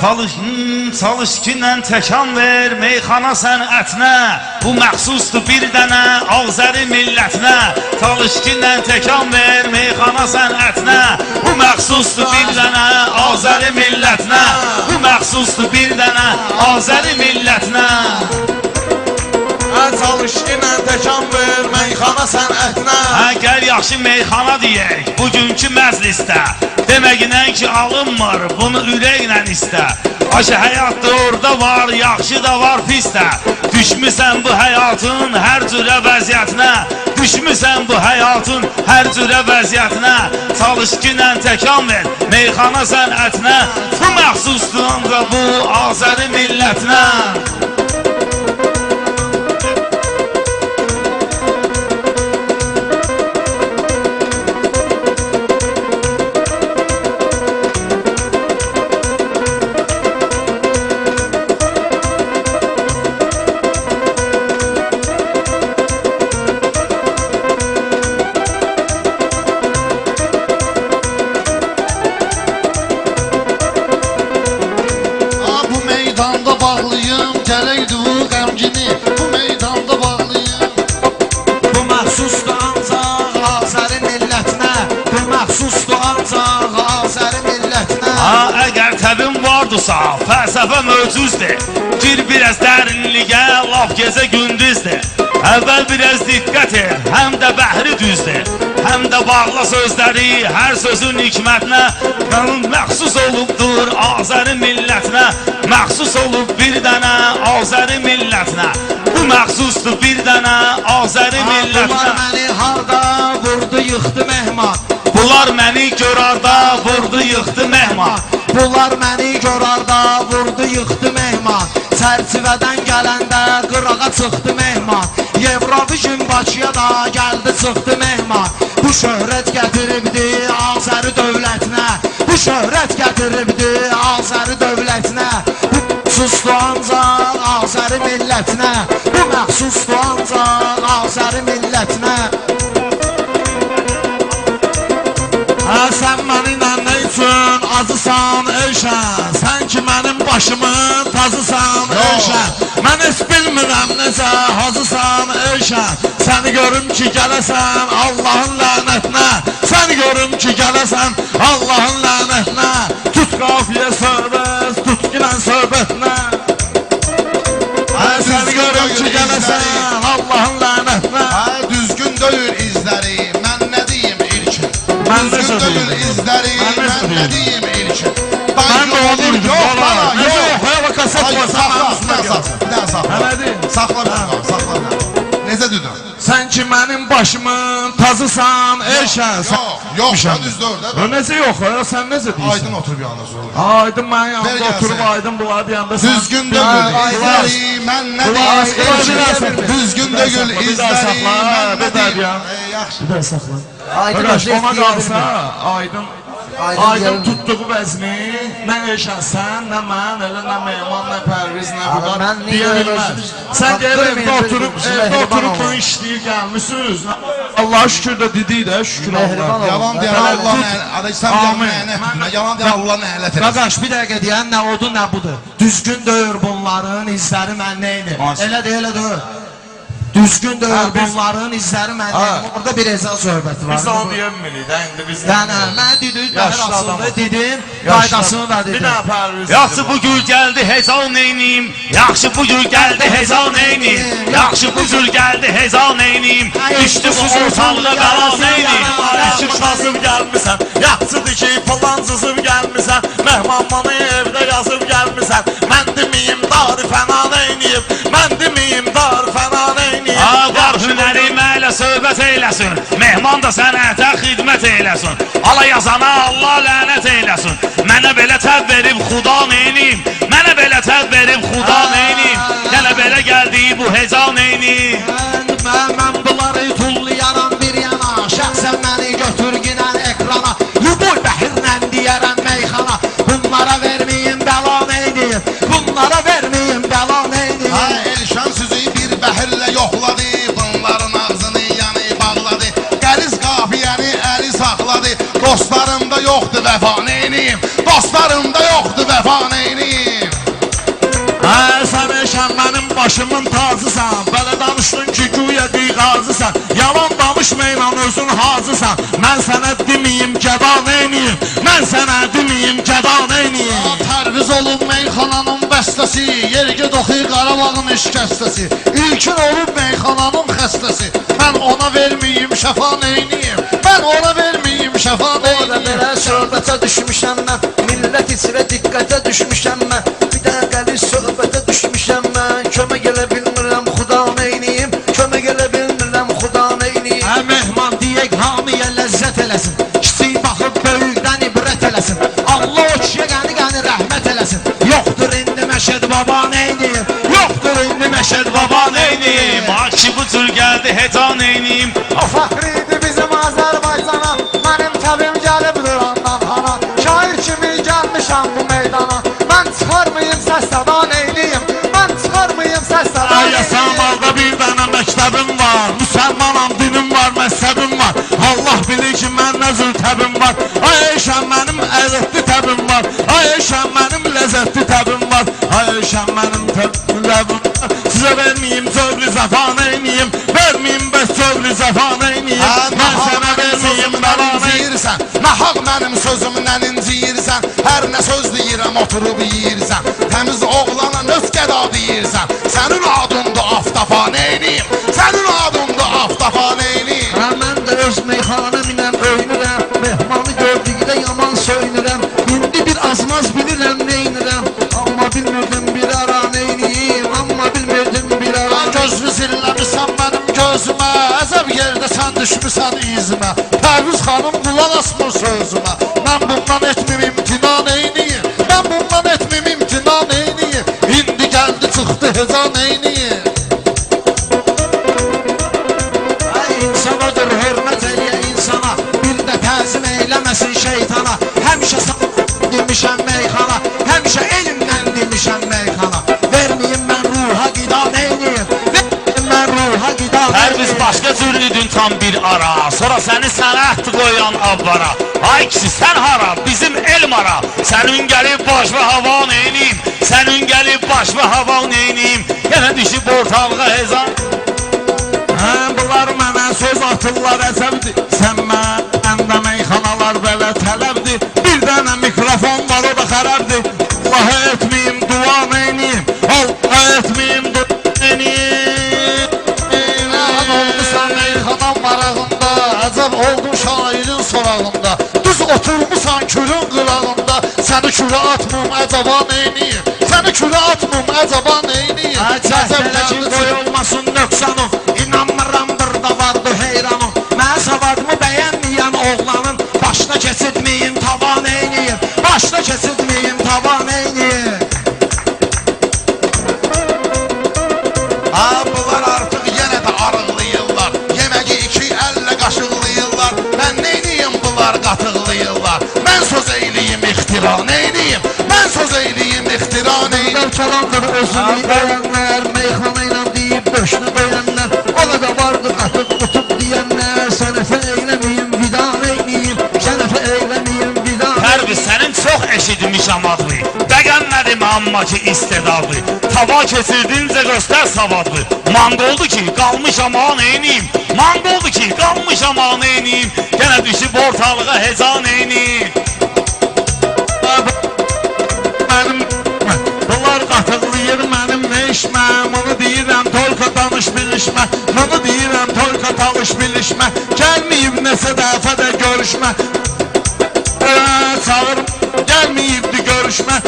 Çalış, çalış kinlə təkan ver meyxana sənətinə Bu məxsusdur bir dənə Azəri millətinə. Çalış kinlə təkan ver meyxana sənətinə Bu məxsusdur bir dənə Azəri millətinə. Bu məxsusdur bir dənə Azəri millətinə. Yenə təkan meyxana sənətinə Hə gəl yaxşı meyxana deyək Bugünkü məclisdə Deməklə ki alınmır Bunu ürəklə istə. Aşı həyatda orada var Yaxşı da var pis də. Düşmüsən bu həyatın hər cürə vəziyyətinə. Düşmüsən bu həyatın hər cürə vəziyyətinə. Çalış kinlə təkan ver Meyxana sənətinə Bu məxsusdur ancaq bu Azəri millətinə Ha əgər təbin vardırsa, fəlsəfə mövcuzdur. Gir biraz dərinliyə, laf gecə gündüzdür. Əvvəl biraz diqqət et, həm də bəhri düzdür. Həm də bağla sözləri, hər sözün hikmətinə Mənim məxsus olubdur Azəri millətinə Məxsus olub bir dənə Azəri millətinə Bu məxsusdur bir dənə Azəri millətinə məni harda vurdu yıxdı mehman Bunlar məni görarda vurdu yıxdı mehman. Bunlar məni görarda vurdu yıxdı mehman. Çərçivədən gələndə qırağa çıxdı mehman. Eurovision Bakıya da gəldi çıxdı mehman. Bu şöhrət gətiribdi Azəri dövlətinə. Bu şöhrət gətiribdi Azəri dövlətinə. Bu məxsusdur ancaq Azəri millətinə. Bu məxsusdur ancaq Azəri millətinə başımın tazısan Eyşən Mən heç bilmirəm necə hazısan Eyşən Səni görüm ki gələsən Allahın lənətinə. Səni görüm ki gələsən Allahın lənətinə. Tut qafiyə söhbət Tut gilən söhbətinə Sakla bir daha Necə düdün? Sən ki mənim başımın tazısan Eyşən Yok yok ben düz dör O necə yox, ya, sən necə deyirsən? Aydın otur bir anda sonra Aydın mən gəlsin. oturub Aydın bunlar deyəndə sən... Düzgün döyür izləri Mən nə sakla. Düzgün daha izləri Mən nə. Ey, Yaxşı Bir də saxla. Aydın ona qalsa Aydın Aydın tutduğu vəzni nə Eyşən sən, nə mən, elə nə Mehman, nə Pərviz, nə niyə deyə bilməz. Sən deyir evdə oturub, bizim evdə oturub olun. bu işləyir gəlmisiniz. Allaha şükür də dedik də, şükür Allah. Yalan deyən Allah tut. nə Adaşsan deyən Amin. mənə etmə Yalan deyən Allah nəhələt eləsin Qaqaş bir dəqiqə deyən nə odur nə budur. Düzgün döyür bunların izləri mən? Maşallah. Elə də elə döyür. Düzgün döyür Ha, biz- bunların izləri mən Ha. neynir? Orada bir ezan söhbəti var. Biz onu deyəmirik də indi biz. Yəni mən dedim, Yaşlı mən aslında dedim, qaydasını da Bir dedim. daha Pərviz. Yaxşı bu gül gəldi hezal neyniyim Yaxşı bu gül gəldi hezal neyniyim Yaxşı bu gül gəldi hezal neyniyim Düşdü bu ortalığa qara neyniyim Yaxşı kasıb gəlmisən, yaxşıdır ki, palancızıb gəlmisən, mehmanmanı evdə yazıb gəlmisən. Mən deməyim dar fəna neyniyib, söhbət eyləsin. Mehman da sənətə xidmət eyləsin. Ala yazana Allah lənət eyləsin. Mənə belə təb verib xuda neyniyim Mənə belə təb verib xuda neyniyim Yenə belə gəldi bu hezal neyniyim Dostlarımda yoxdur vəfa neyniyim Dostlarım da yoxdur vəfa neyniyim Hə, sən eşən mənim başımın tacısan Belə danışdın ki, güya qazısan Yalan danışmayla özün hazısan Mən sənə deməyim gəda neyniyim Mən sənə deməyim gəda neyniyim Tərviz olub meyxananın bəstəsi Yergə doxuy Qarabağın işkəstəsi İlkin olub meyxananın xəstəsi Mən ona verməyim şəfa neyniyim Mən ona neyniyim belə söhbətə düşmüşəm mən Millət içrə diqqətə düşmüşəm mən Bir dəqiqəlik söhbətə düşmüşəm mən Kömək elə bilmirəm xuda neyniyim Kömək elə bilmirəm xuda neyniyim Hə mehman deyək hamiyə ləzzət eləsin Kiçik baxıb böyükdən ibrət eləsin Allah o kişiyə qəni qəni rəhmət eləsin Yoxdur indi Məşəd baba neyniyim Yoxdur indi Məşəd baba neyniyim Ay ki bu cür gəldi heca neyniyim O fəxridir var. Ay Eyşən mənim ləzzətli təbim var. Ay Eyşən mənim təbim var. Sizə verməyim zövlü zəfa neyniyim Verməyim bəs zövlü zəfa neyniyim Mən sənə verməyim bəla neyniyirsən Nahaq mənim sözümlə inciyirsən Hər nə söz deyirəm oturub yeyirsən Təmiz oğlana nöz qəda deyirsən Sənin adındır aftafa neyniyim sən düşmüsən izimə Pərviz xanım qulaq asmır sözümə. Mən bundan etmim imtina tam bir ara. Sonra səni sənət qoyan abbara Ay kişi sən hara? Bizim elm ara Sənin gəlib baş və hava neyniyim Sənin gəlib baş və hava neyniyim Yenə düşüb ortalığa hezan Hə bunlar mənə söz atırlar əzəbdir sorağında Düz oturmusan külün qırağında Səni külə atmım əcaba neyniyim Səni külə atmım əcaba neyniyim Əcəb ki qoy olmasın nöqsanım İnanmıram burada vardı heyranım Mən savadımı bəyənməyən oğlanın? Başına keçirtməyim tavan eyniyim. Başına keçirtməyim Dövkəlandır özünü deyənlər Meyxana ilə deyib döşünü döyənlər Ona da vardı qatıb qutub deyənlər Sənəfə eyləməyim vida neyniyim Sənəfə eyləməyim vida Hər biz sənin çox eşitmişəm adlı. Bəqənmədim amma ki istedadlı Tava keçirdincə göstər savadlı Manqoldu ki qalmışam ha neyniyim Manqoldu ki qalmışam ha neyniyim Yenə düşüb ortalığa heca neyniyim qatıqlayır mənim nə işməm Onu deyirəm tolka danış bilişmə. Onu deyirəm tolka talış bilişmə. Gəlməyib nəsə dəfə də görüşmə. Ee, Çağır gəlməyibdi görüşmə